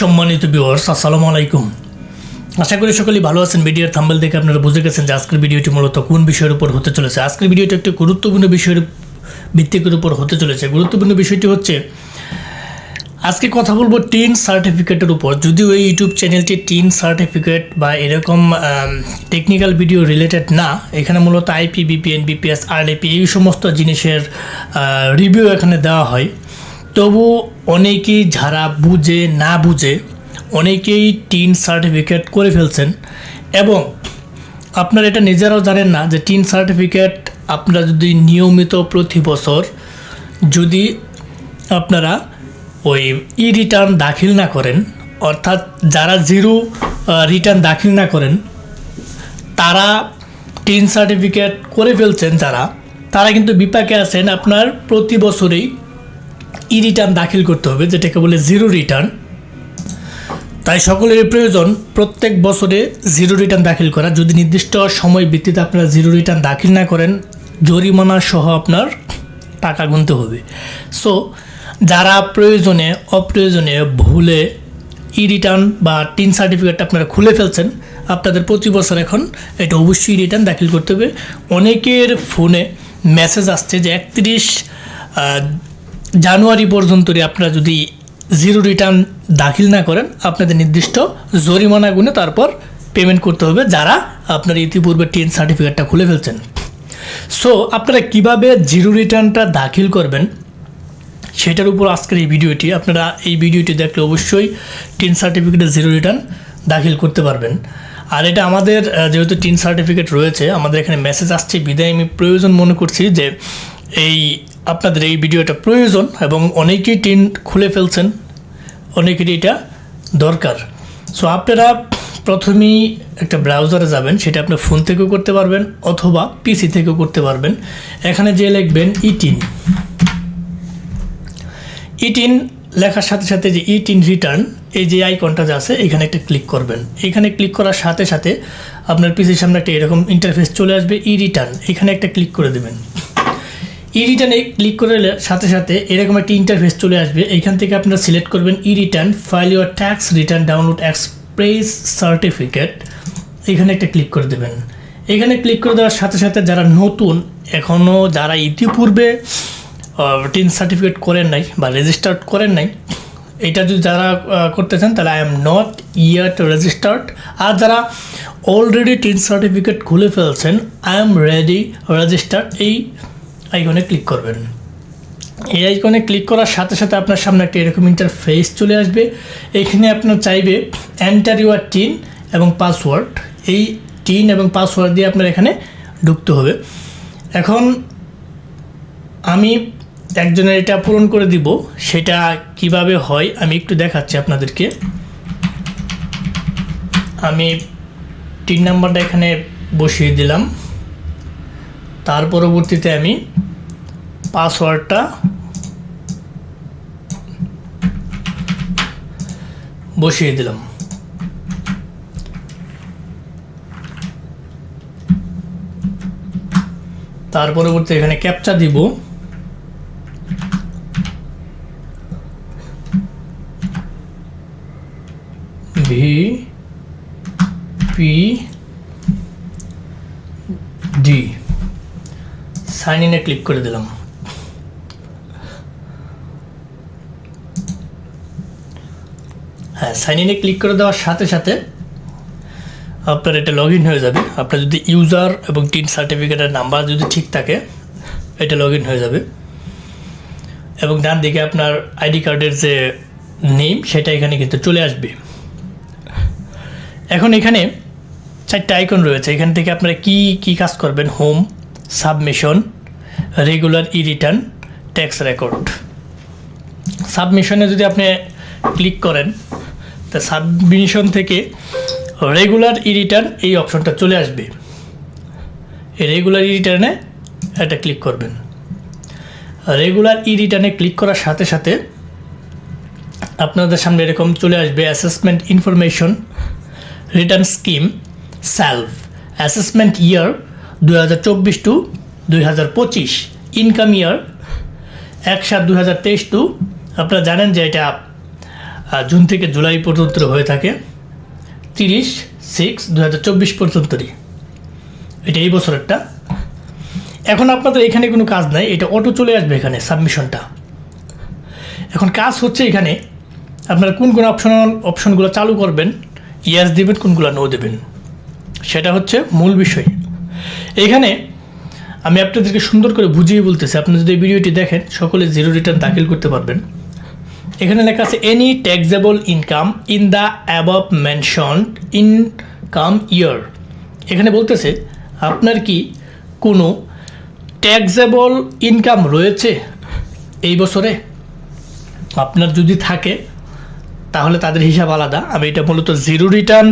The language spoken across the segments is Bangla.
সম্মানিত ভিউয়ার্স আসসালামু আলাইকুম। আশা করি সকলেই ভালো আছেন। ভিডিওর থাম্বেল দেখে আপনারা বুঝে গেছেন যে আজকের ভিডিওটি মূলত কোন বিষয়ের উপর হতে চলেছে। আজকের ভিডিওটি একটি গুরুত্বপূর্ণ বিষয়ের ভিত্তিকের উপর হতে চলেছে। গুরুত্বপূর্ণ বিষয়টি হচ্ছে, আজকে কথা বলব টিন সার্টিফিকেটের উপর। যদিও এই ইউটিউব চ্যানেলটি টিন সার্টিফিকেট বা এরকম টেকনিক্যাল ভিডিও রিলেটেড না, এখানে মূলত আইপি বিপিএন বিপিএস আরডিপি এই সমস্ত জিনিসের রিভিউ এখানে দেওয়া হয়। তবু অনেকেই যারা বুঝে না বুঝে অনেকেই টিন সার্টিফিকেট করে ফেলছেন এবং আপনারা এটা নিজেরাও জানেন না যে টিন সার্টিফিকেট আপনারা যদি নিয়মিত প্রতি বছর যদি আপনারা ওই ই রিটার্ন দাখিল না করেন, অর্থাৎ যারা জিরো রিটার্ন দাখিল না করেন, তারা টিন সার্টিফিকেট করে ফেলছেন যারা, তারা কিন্তু বিপাকে আছেন আপনার প্রতি বছরেই ই রিটার্ন দাখিল করতে হবে, যেটাকে বলে জিরো রিটার্ন তাই সকলের প্রয়োজন প্রত্যেক বছরে জিরো রিটার্ন দাখিল করা। যদি নির্দিষ্ট সময় ভিত্তিতে আপনারা জিরো রিটার্ন দাখিল না করেন, জরিমানা সহ আপনার টাকা গুনতে হবে। সো যারা প্রয়োজনে, অপ্রয়োজনে ভুলে ই রিটার্ন বা টিন সার্টিফিকেট আপনারা খুলে ফেলছেন, আপনাদের প্রতি বছর এখন এটা অবশ্যই রিটার্ন দাখিল করতে হবে। অনেকের ফোনে মেসেজ আসছে যে একত্রিশ জানুয়ারি পর্যন্তই আপনারা যদি জিরো রিটার্ন দাখিল না করেন, আপনাদের নির্দিষ্ট জরিমানা গুনে তারপর পেমেন্ট করতে হবে যারা আপনার ইতিপূর্বে টেন সার্টিফিকেটটা খুলে ফেলছেন। সো আপনারা কীভাবে জিরো রিটার্নটা দাখিল করবেন, সেটার উপর আজকের এই ভিডিওটি, আপনারা এই ভিডিওটি দেখলে অবশ্যই টিন সার্টিফিকেটে জিরো রিটার্ন দাখিল করতে পারবেন। আর এটা আমাদের যেহেতু টিন সার্টিফিকেট রয়েছে, আমাদের এখানে মেসেজ আসছে, বিদায় আমি প্রয়োজন মনে করছি যে এই আপনাদের এই ভিডিওটা প্রয়োজন এবং অনেকেই টিন খুলে ফেলছেন, অনেকেরই এটা দরকার। সো আপনারা প্রথমেই একটা ব্রাউজারে যাবেন, সেটা আপনার ফোন থেকেও করতে পারবেন অথবা পিসি থেকেও করতে পারবেন। এখানে যে লিখবেন ইটিন ইটিন লেখার সাথে সাথে যে ইটিন রিটার্ন এই যে আইকনটা যে আছে, এখানে একটা ক্লিক করবেন। এখানে ক্লিক করার সাথে সাথে আপনার পিসির সামনে একটা এরকম ইন্টারফেস চলে আসবে ই রিটার্ন এখানে একটা ক্লিক করে দেবেন। ই রিটার্নে ক্লিক করে সাথে সাথে এরকম একটা ইন্টারফেস চলে আসবে। এখান থেকে আপনারা সিলেক্ট করবেন e return file your tax return download express certificate এখানে একটা ক্লিক করে দেবেন। এখানে ক্লিক করে দেওয়ার সাথে সাথে যারা নতুন এখনও যারা ইতিপূর্বে টিন সার্টিফিকেট করেন নাই বা রেজিস্টার্ড করেন নাই, এটা যদি যারা করতে চান তাহলে I am not yet to registered আর যারা অলরেডি টিন সার্টিফিকেট খুলে ফেলছেন আই এম রেডি রেজিস্টার্ড এই আইকনে ক্লিক করবেন। এই আইকনে ক্লিক করার সাথে সাথে আপনার সামনে একটা এরকম ইন্টারফেস চলে আসবে। এখানে আপনার চাইবে এন্টার ইউর টিন এবং পাসওয়ার্ড এই টিন এবং পাসওয়ার্ড দিয়ে আপনার এখানে ঢুকতে হবে। এখন আমি একজনের এটা পূরণ করে দিব। সেটা কীভাবে হয় আমি একটু দেখাচ্ছি আপনাদেরকে। আমি তিন নাম্বারটা এখানে বসিয়ে দিলাম। তার পরবর্তীতে আমি পাসওয়ার্ডটা। বসিয়ে দিলাম। তার পরবর্তী এখানে ক্যাপচা দিব। ভি পি ডি সাইন ইনে ক্লিক করে দিলাম। হ্যাঁ সাইন ইনে ক্লিক করে দেওয়ার সাথে সাথে আপনার এটা লগ ইন হয়ে যাবে। আপনার যদি ইউজার এবং টিন সার্টিফিকেটের নাম্বার যদি ঠিক থাকে, এটা লগ ইন হয়ে যাবে। এবং ডান দিকে আপনার আইডি কার্ডের যে নেম সেটা এখানে কিন্তু চলে আসবে। এখন এখানে চারটে আইকন রয়েছে। এখান থেকে আপনারা কি কি কাজ করবেন? Home submission regular e return tax record সাবমিশনে যদি আপনি ক্লিক করেন তা সাবমিশন থেকে রেগুলার ই রিটার্ন এই অপশনটা চলে আসবে। রেগুলার ই রিটার্নে এটা ক্লিক করবেন। রেগুলার ই রিটার্নে ক্লিক করার সাথে সাথে আপনাদের সামনে এরকম চলে আসবে assessment information return scheme self assessment year দুই হাজার চব্বিশ টু দুই হাজার পঁচিশ। ইনকাম ইয়ার এক সাত দু টু আপনারা জানেন যে এটা জুন থেকে জুলাই পর্যন্ত হয়ে থাকে, তিরিশ সিক্স দু হাজার চব্বিশ পর্যন্তই এটা এই বছরেরটা। এখন আপনাদের এখানে কোনো কাজ নাই, এটা অটো চলে আসবে এখানে সাবমিশনটা এখন কাজ হচ্ছে এখানে, আপনারা কোন কোন অপশন অপশনগুলো চালু করবেন ইয়াস দেবেন, কোনগুলো নো দেবেন। সেটা হচ্ছে মূল বিষয়। এখানে আমি আপনাদেরকে সুন্দর করে বুঝিয়ে বলতেছি, আপনি যদি ভিডিওটি দেখেন, সকলে জিরো রিটার্ন দাখিল করতে পারবেন। এখানে লেখা আছে any taxable income in the above mention income year এখানে বলতেছে, আপনার কি কোনো ট্যাক্সেবল ইনকাম রয়েছে এই বছরে? আপনার যদি থাকে, তাহলে তাদের হিসাব আলাদা। আমি এটা মূলত জিরো রিটার্ন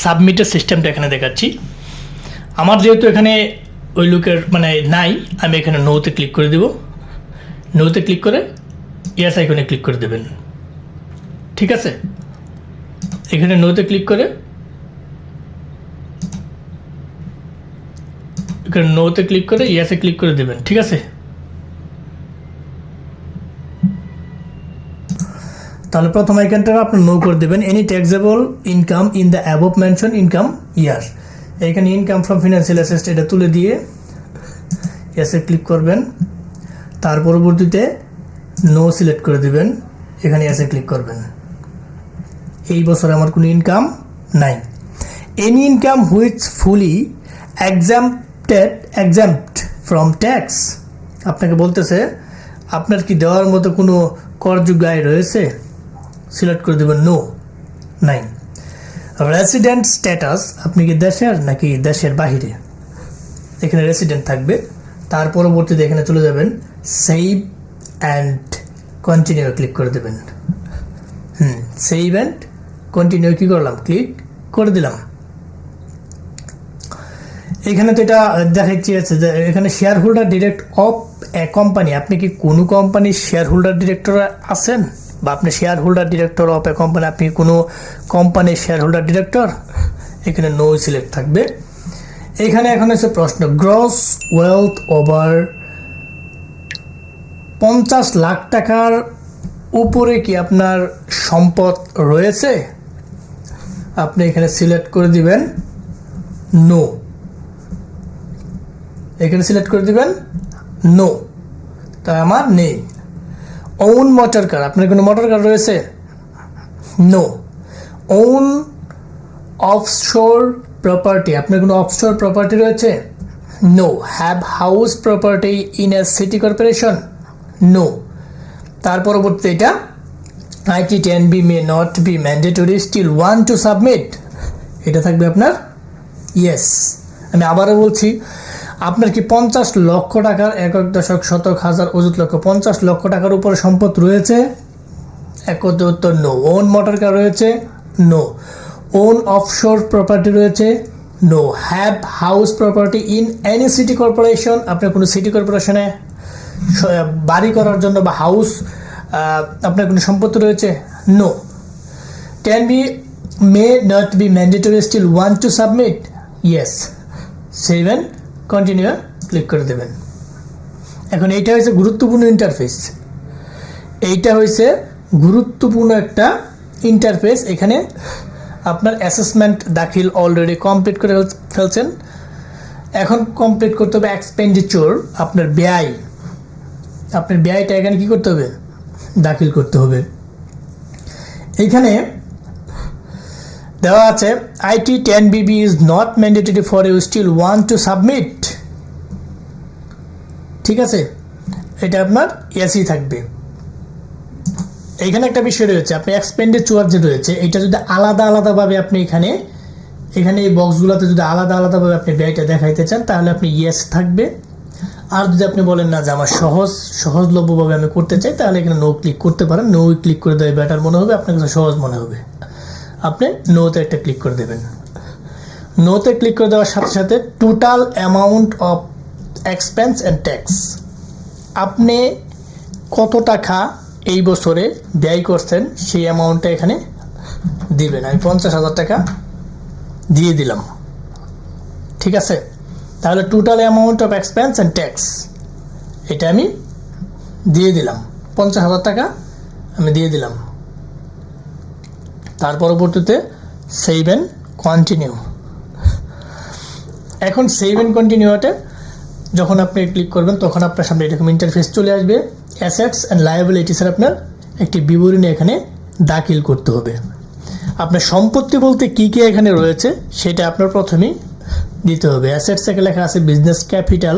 সাবমিটের সিস্টেমটা এখানে দেখাচ্ছি। আমার যেহেতু এখানে ওই লোকের মানে নাই, আমি এখানে নোতে ক্লিক করে দেব। নোতে ক্লিক করে ইয়াস আইকনে ক্লিক করে দেবেন। ঠিক আছে? এখানে নোতে ক্লিক করে এখানে নোতে ক্লিক করে ইয়াসে ক্লিক করে দেবেন। ঠিক আছে? তাহলে প্রথম আইকনটা আপনি নো করে দেবেন। Any taxable income in the above mention income year এখানে ইনকাম ফ্রম ফিনান্সিয়াল অ্যাসেস্ট এটা তুলে দিয়ে এসে ক্লিক করবেন। তার পরবর্তীতে নো সিলেক্ট করে দিবেন। এখানে এসে ক্লিক করবেন। এই বছর আমার কোনো ইনকাম নাই। Any income which fully exempted exempt from tax আপনাকে বলতেছে, আপনার কি দেওয়ার মতো কোনো করযোগ্য আয় রয়েছে? সিলেক্ট করে দেবেন নো নাই। রেসিডেন্ট স্ট্যাটাস আপনি কি দেশের নাকি দেশের বাহিরে? এখানে রেসিডেন্ট থাকবে। তার পরবর্তীতে এখানে চলে যাবেন সেভ অ্যান্ড কন্টিনিউ ক্লিক করে দেবেন। হুম সেই ইভেন্ট কন্টিনিউ কী করলাম? ক্লিক করে দিলাম। এখানে তো এটা দেখাচ্ছি আছে যে এখানে shareholder direct of a company আপনি কি কোনো কোম্পানির শেয়ার হোল্ডার ডিরেক্টর আছেন? বা আপনি shareholder director of a company আপনি কোনো কোম্পানির শেয়ার হোল্ডার ডিরেক্টর এখানে নো সিলেক্ট থাকবে। এখানে এখন হচ্ছে প্রশ্ন গ্রস ওয়েলথ ওভার পঞ্চাশ লাখ টাকার উপরে কি আপনার সম্পদ রয়েছে? আপনি এখানে সিলেক্ট করে দিবেন নো এখানে সিলেক্ট করে দিবেন নো তা আমার নেই। ওন মোটর কার আপনার কোনো মোটর কার রয়েছে? নো ওন অফশোর প্রপার্টি আপনার কোনো অফশোর প্রপার্টি রয়েছে? No have house property in a city corporation no তার পরবর্তী এটা IT ten B may not be mandatory still want to submit এটা থাকবে আপনার ইয়েস আমি আবারও বলছি, আপনার কি পঞ্চাশ লক্ষ টাকার একক দশক শতক হাজার অযুত লক্ষ পঞ্চাশ লক্ষ টাকার উপরে সম্পদ রয়েছে? এক উত্তর নো ওন মোটর কার রয়েছে? নো ওন অফশোর প্রপার্টি রয়েছে? No have house property in any city corporation আপনার কোনো সিটি কর্পোরেশনে বাড়ি করার জন্য বা হাউস আপনার কোনো সম্পত্তি রয়েছে? No can be may not be mandatory still want to submit yes seven continue click করে দেবেন। এখন এইটা হয়েছে গুরুত্বপূর্ণ ইন্টারফেস এইটা হয়েছে গুরুত্বপূর্ণ একটা ইন্টারফেস এখানে আপনার অ্যাসেসমেন্ট দাখিল অলরেডি কমপ্লিট করে ফেলছেন। এখন কমপ্লিট করতে হবে এক্সপেন্ডিচার আপনার ব্যয়। আপনার ব্যয়টা এখানে কী করতে হবে? দাখিল করতে হবে। এইখানে দেওয়া আছে IT ten BB is not mandatory for you still want to submit ঠিক আছে? এটা আপনার এসি থাকবে। এইখানে একটা বিষয় রয়েছে, আপনি এক্সপেন্ডিচার যে রয়েছে, এটা যদি আলাদা আলাদাভাবে আপনি এখানে এখানে এই বক্সগুলোতে যদি আলাদা আলাদাভাবে আপনি ব্যয়টা দেখাইতে চান, তাহলে আপনি ইয়েস থাকবে। আর যদি আপনি বলেন না যে আমার সহজ, সহজলভ্যভাবে আমি করতে চাই, তাহলে এখানে নো ক্লিক করতে পারেন। নো ক্লিক করে দেওয়া বেটার মনে হবে, আপনার কাছে সহজ মনে হবে। আপনি নোতে একটা ক্লিক করে দেবেন। নোতে ক্লিক করে দেওয়ার সাথে সাথে total amount of expense and tax আপনি কত টাকা এই বছরে ব্যয় করছেন, সেই অ্যামাউন্টটা এখানে দিবেন। আমি পঞ্চাশ হাজার টাকা দিয়ে দিলাম। ঠিক আছে? তাহলে total amount of expense and tax এটা আমি দিয়ে দিলাম। পঞ্চাশ হাজার টাকা আমি দিয়ে দিলাম। তার পরবর্তীতে সেভ অ্যান্ড কন্টিনিউ এখন সেভ অ্যান্ড কন্টিনিউতে যখন আপনি ক্লিক করবেন, তখন আপনার সামনে এরকম ইন্টারফেস চলে আসবে। অ্যাসেটস অ্যান্ড লায়াবিলিটিসের আপনার একটি বিবরণী এখানে দাখিল করতে হবে। আপনার সম্পত্তি বলতে কী কী এখানে রয়েছে, সেটা আপনার প্রথমেই দিতে হবে। অ্যাসেটস থেকে লেখা আছে business capital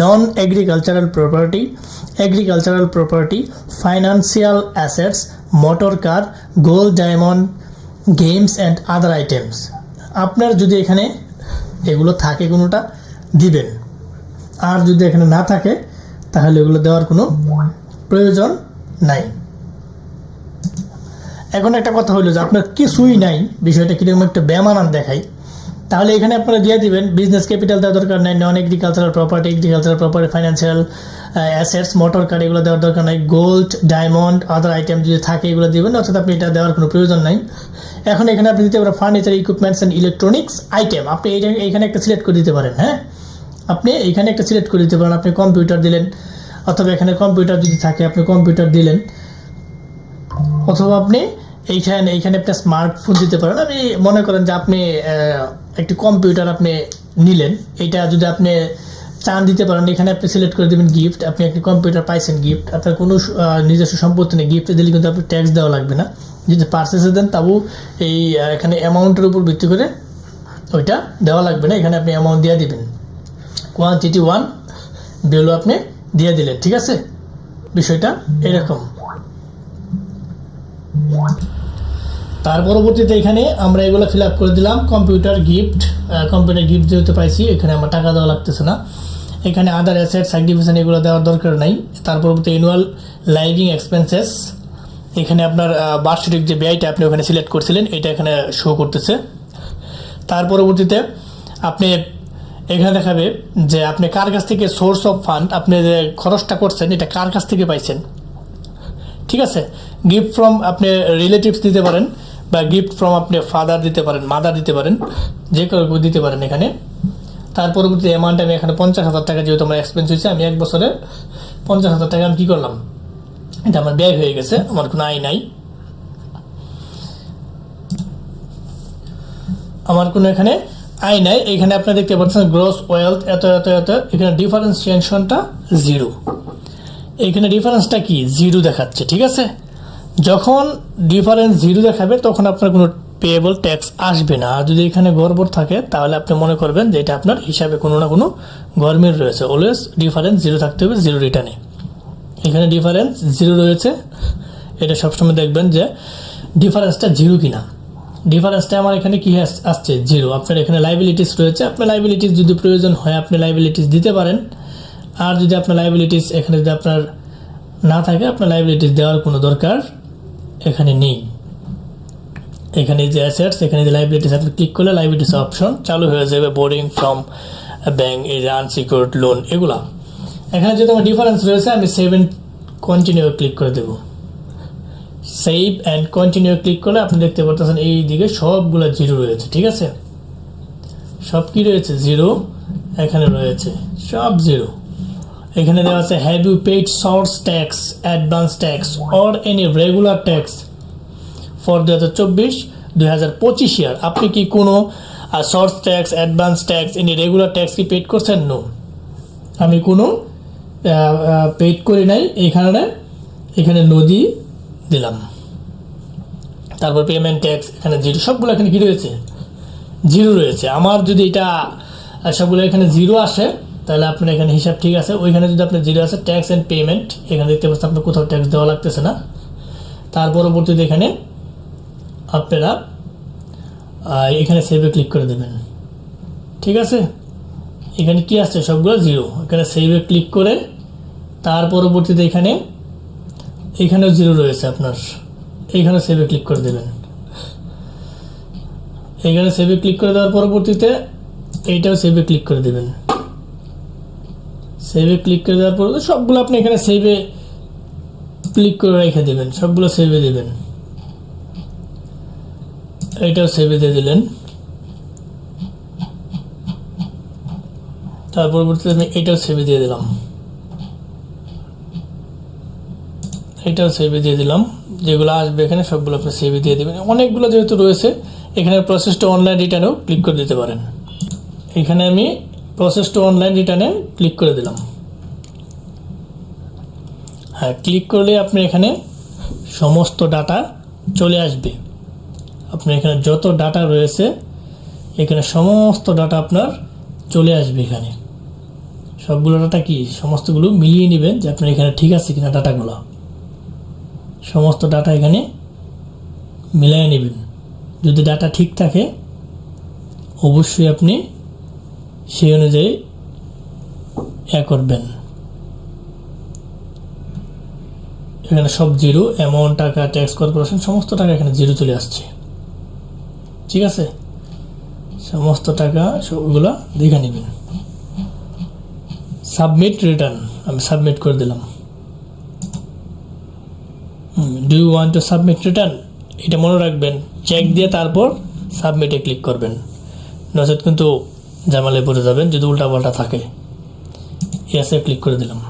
non agricultural property agricultural property financial assets motor car gold diamond games and other items আপনার যদি এখানে এগুলো থাকে কোনোটা, দিবেন। আর যদি এখানে না থাকে, তাহলে এগুলো দেওয়ার কোনো প্রয়োজন নাই। এখন একটা কথা হলো যে আপনার কিছুই নাই। বিষয়টা কীরকম একটা বেমানান দেখাই। তাহলে এখানে আপনারা দিয়ে দিবেন বিজনেস ক্যাপিটাল দেওয়ার দরকার নাই non agricultural property agricultural property financial assets motor car এগুলো দেওয়ার দরকার নাই গোল্ড ডায়মন্ড আদার আইটেম যদি থাকে এগুলো দিবেন, অর্থাৎ আপনি এটা দেওয়ার কোনো প্রয়োজন নাই। এখন এখানে আপনি দিতে পারেন furniture equipments and electronics item আপনি এইটা এখানে একটা সিলেক্ট করে দিতে পারেন হ্যাঁ? আপনি এখানে একটা সিলেক্ট করে দিতে পারেন, আপনি কম্পিউটার দিলেন, অথবা এখানে কম্পিউটার যদি থাকে, আপনি কম্পিউটার দিলেন। অথবা আপনি এইখানে এইখানে একটা স্মার্টফোন দিতে পারেন। আমি মনে করেন যে আপনি একটি কম্পিউটার আপনি নিলেন, এটা যদি আপনি চান দিতে পারেন, এখানে আপনি সিলেক্ট করে দেবেন গিফট আপনি একটি কম্পিউটার পাইছেন গিফট আপনার কোনো নিজস্ব সম্পত্তি নেই গিফট দিলে কিন্তু আপনি ট্যাক্স দেওয়া লাগবে না। যদি পার্সেসে দেন তাও এই এখানে অ্যামাউন্টের উপর ভিত্তি করে ওইটা দেওয়া লাগবে না, এখানে আপনি অ্যামাউন্ট দিয়ে দিবেন। কোয়ান্টিটি ওয়ান ভ্যালু আপনি দিয়ে দিলেন, ঠিক আছে? বিষয়টা এরকম। তার পরবর্তীতে এখানে আমরা এগুলো ফিল আপ করে দিলাম। কম্পিউটার গিফট কম্পিউটার গিফট যেহেতু পাইছি, এখানে আমার টাকা দেওয়া লাগতেছে না। এখানে আদার অ্যাসেট সার্টিফিকেশন এগুলো দেওয়ার দরকার নাই। তার পরবর্তী অ্যানুয়াল লাইভিং এক্সপেন্সেস এখানে আপনার বার্ষিক যে ব্যয়টা আপনি ওখানে সিলেক্ট করছিলেন, এটা এখানে শো করতেছে। তার পরবর্তীতে আপনি এখানে দেখাবে যে আপনি কার কাছ থেকে সোর্স অফ ফান্ড আপনি যে খরচটা করছেন, এটা কার কাছ থেকে পাইছেন? ঠিক আছে? গিফট ফ্রম আপনি রিলেটিভস দিতে পারেন। বা গিফট ফ্রম আপনি ফাদার দিতে পারেন মাদার দিতে পারেন, যে কেউ দিতে পারেন এখানে। তার পরবর্তী অ্যামাউন্ট আমি এখানে পঞ্চাশ হাজার টাকা যেহেতু আমার এক্সপেন্স হয়েছে, আমি এক বছরে পঞ্চাশ হাজার টাকা আমি কী করলাম? এটা আমার ব্যয় হয়ে গেছে, আমার কোনো আয় নাই। আমার কোনো এখানে আয় নাই, এখানে আপনি দেখতে পাচ্ছেন গ্রস ওয়েলথ এত এত এত, এখানে ডিফারেন্সিয়েশনটা জিরো এখানে ডিফারেন্সটা কি? জিরো দেখাচ্ছে, ঠিক আছে? যখন ডিফারেন্স জিরো দেখাবে, তখন আপনার কোনো পেয়েবল ট্যাক্স আসবে না। আর যদি এখানে গড়বড় থাকে, তাহলে আপনি মনে করবেন যে এটা আপনার হিসাবে কোনো না কোনো গরমিল রয়েছে। অলওয়েজ ডিফারেন্স জিরো থাকতে হবে জিরো রিটার্নে এখানে ডিফারেন্স জিরো রয়েছে। এটা সবসময় দেখবেন যে ডিফারেন্সটা জিরো কিনা। ডিফারেন্সটা আমার এখানে কী আসছে? জিরো আপনার এখানে লাইবিলিটিস রয়েছে। আপনার লাইবিলিটিস যদি প্রয়োজন হয়, আপনি লাইবিলিটিস দিতে পারেন। আর যদি আপনার লাইবিলিটিস এখানে যদি আপনার না থাকে, আপনার লাইবিলিটিস দেওয়ার কোনো দরকার এখানে নেই। এখানে যে অ্যাসেটস এখানে যে লাইবিলিটিস আপনি ক্লিক করলে লাইবিলিটিস অপশন চালু হয়ে যাবে বোরিং ফ্রম ব্যাঙ্ক এই যে আনসিকিউর্ড লোন এগুলা। এখানে যেহেতু আমার ডিফারেন্স রয়েছে, আমি সেভেন কন্টিনিউ ক্লিক করে দেবো। সেভ অ্যান্ড কন্টিনিউ ক্লিক করলে আপনি দেখতে পারতেছেন এই দিকে সবগুলো জিরো রয়েছে, ঠিক আছে? সব কি রয়েছে? জিরো এখানে রয়েছে, সব জিরো এখানে দেওয়া আছে have you paid source tax advance tax or any regular tax for দু হাজার চব্বিশ, দুই হাজার পঁচিশ ইয়ার আপনি কি কোনো source tax advance tax any regular tax কি পেড করছেন? নো আমি কোনো পেড করি নাই এখানে এখানে নদী দিলাম। তারপর পেমেন্ট ট্যাক্স এখানে জিরো সবগুলো এখানে কী রয়েছে? জিরো রয়েছে। আমার যদি এটা সবগুলো এখানে জিরো আসে তাহলে আপনার এখানে হিসাব ঠিক আছে। ওইখানে যদি আপনার জিরো আছে ট্যাক্স অ্যান্ড পেমেন্ট এখানে দেখতে পাচ্ছেন আপনার কোথাও ট্যাক্স দেওয়া লাগতেছে না। তার পরবর্তীতে এখানে আপনারা এখানে সেভে ক্লিক করে দেবেন। ঠিক আছে? এখানে কি আসছে? সবগুলো জিরো এখানে সেভে ক্লিক করে তার পরবর্তীতে এখানে, এখানেও জিরো রয়েছে আপনার। এইখানে সেভে ক্লিক করে দেবেন। এখানে সেভে ক্লিক করে দেওয়ার পরবর্তীতে এইটাও সেভে ক্লিক করে দেবেন। সেভে ক্লিক করে দেওয়ার পর সবগুলো আপনি এখানে সেভে ক্লিক করে রেখে দেবেন। সবগুলো সেভে দেবেন। এইটাও সেভে দিয়ে দিলেন। তার পরবর্তীতে আমি এটাও সেভে দিয়ে দিলাম। এটাও সেভে দিয়ে দিলাম। যেগুলো আসবে এখানে সবগুলো আপনি সিভি দিয়ে দেবেন। অনেকগুলো যেহেতু রয়েছে এখানে প্রসেসটা অনলাইন রিটার্নেও ক্লিক করে দিতে পারেন। এখানে আমি প্রসেস টু অনলাইন রিটার্নে ক্লিক করে দিলাম। হ্যাঁ ক্লিক করলে আপনি এখানে সমস্ত ডাটা চলে আসবে। আপনার এখানে যত ডাটা রয়েছে, এখানে সমস্ত ডাটা আপনার চলে আসবে এখানে। সবগুলো ডাটা কি? সমস্তগুলো মিলিয়ে নেবেন যে আপনার এখানে ঠিক আছে কিনা ডাটাগুলো সমস্ত ডাটা এখানে মিলিয়ে নেবেন। যদি ডাটা ঠিক থাকে, অবশ্যই আপনি সেই অনুযায়ী এ করবেন। এখানে সব জিরো অ্যামাউন্ট টাকা ট্যাক্স কর্পোরেশন সমস্ত টাকা এখানে জিরো চলে আসছে। ঠিক আছে? সমস্ত টাকা সবগুলো দেখে নেবেন। সাবমিট রিটার্ন আমি সাবমিট করে দিলাম। Do you want to submit return এটা মনে রাখবেন চেক দিয়ে তারপর সাবমিটে ক্লিক করবেন। নচেত কিন্তু জামালে পড়ে যাবেন, যদি উল্টাপাল্টা থাকে। ইয়াসে ক্লিক করে দিলাম।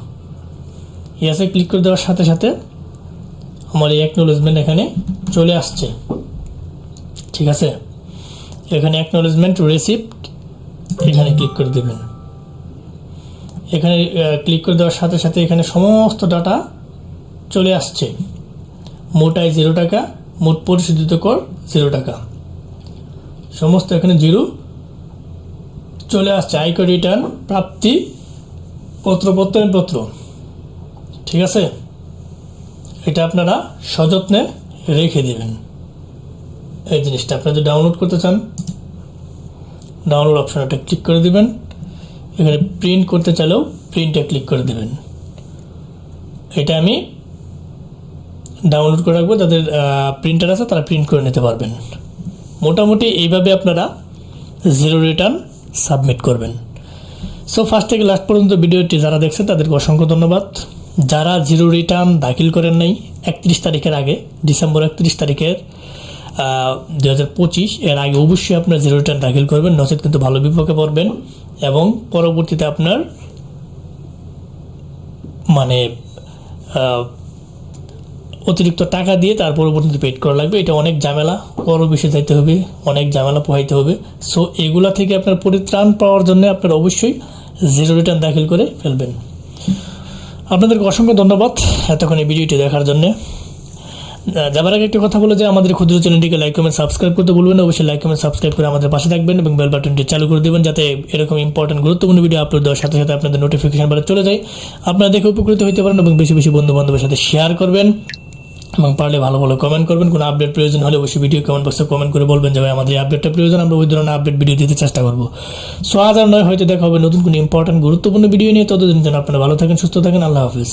ইয়াসে ক্লিক করে দেওয়ার সাথে সাথে আমার এই অ্যাকনোলেজমেন্ট এখানে চলে আসছে। ঠিক আছে? এখানে অ্যাকনোলেজমেন্ট রেসিপ্ট এখানে ক্লিক করে দেবেন। এখানে ক্লিক করে দেওয়ার সাথে সাথে এখানে সমস্ত ডাটা চলে আসছে। মোটায় জিরো টাকা, মোট পরিশোধিত কর জিরো টাকা। সমস্ত এখানে জিরো চলে আসছে, আয়কর রিটার্ন প্রাপ্তি পত্র। ঠিক আছে? এটা আপনারা সযত্নে রেখে দেবেন। এই জিনিসটা আপনারা যদি ডাউনলোড করতে চান ডাউনলোড অপশানটা ক্লিক করে দেবেন। এখানে প্রিন্ট করতে চাইলেও প্রিন্টে ক্লিক করে দেবেন। এটা আমি ডাউনলোড করে রাখব, যাদের প্রিন্টার আছে তারা প্রিন্ট করে নিতে পারবেন। মোটামুটি এইভাবে আপনারা জিরো রিটার্ন সাবমিট করবেন। সো ফার্স্ট থেকে লাস্ট পর্যন্ত ভিডিওটি যারা দেখছেন, তাদেরকে অসংখ্য ধন্যবাদ। যারা জিরো রিটার্ন দাখিল করেন নাই, একত্রিশ তারিখের আগে, ডিসেম্বর একত্রিশ তারিখের দু হাজার পঁচিশ, এর আগে অবশ্যই আপনার জিরো রিটার্ন দাখিল করবেন, নচেত কিন্তু ভালো বিপক্ষে পড়বেন এবং পরবর্তীতে আপনার মানে অতিরিক্ত টাকা দিয়ে তার পরবর্তীতে পেড করা লাগবে। এটা অনেক ঝামেলা, বড় বিষয়ে যাইতে হবে, অনেক ঝামেলা পোহাইতে হবে। সো এগুলা থেকে আপনার পরিত্রাণ পাওয়ার জন্য আপনার অবশ্যই জিরো রিটার্ন দাখিল করে ফেলবেন। আপনাদেরকে অসংখ্য ধন্যবাদ এতক্ষণ এই ভিডিওটি দেখার জন্য। যাবার আগে একটা কথা বলে যে আমাদের ক্ষুদ্র চ্যানেলটিকে লাইক কমেন্ট সাবস্ক্রাইব করতে বলবেন অবশ্যই লাইক কমেন্ট সাবস্ক্রাইব করে আমাদের পাশে থাকবেন এবং বেল বাটনটি চালু করে দেবেন যাতে এরকম ইম্পর্টেন্ট গুরুত্বপূর্ণ ভিডিও আপলোড দেওয়ার সাথে সাথে আপনাদের নোটিফিকেশন বারে চলে যায়। আপনারা দেখে উপকৃত হতে পারেন এবং বেশি বেশি বন্ধু বান্ধবের সাথে শেয়ার করবেন। এবং পারলে ভালো ভালো কমেন্ট করবেন। কোনো আপডেট প্রয়োজন হলে অবশ্যই ভিডিও কমেন্ট বক্সে কমেন্ট করে বলবেন যে আমাদের আপডেটটা প্রয়োজন, আমরা ওই ধরনের আপডেট ভিডিও দিতে চেষ্টা করব। সো আজ আর নয়, হয়তো দেখা হবে নতুন কোনো ইম্পর্টেন্ট গুরুত্বপূর্ণ ভিডিও নিয়ে। ততদিন যেন আপনারা ভালো থাকেন, সুস্থ থাকেন, আল্লাহ হাফিজ।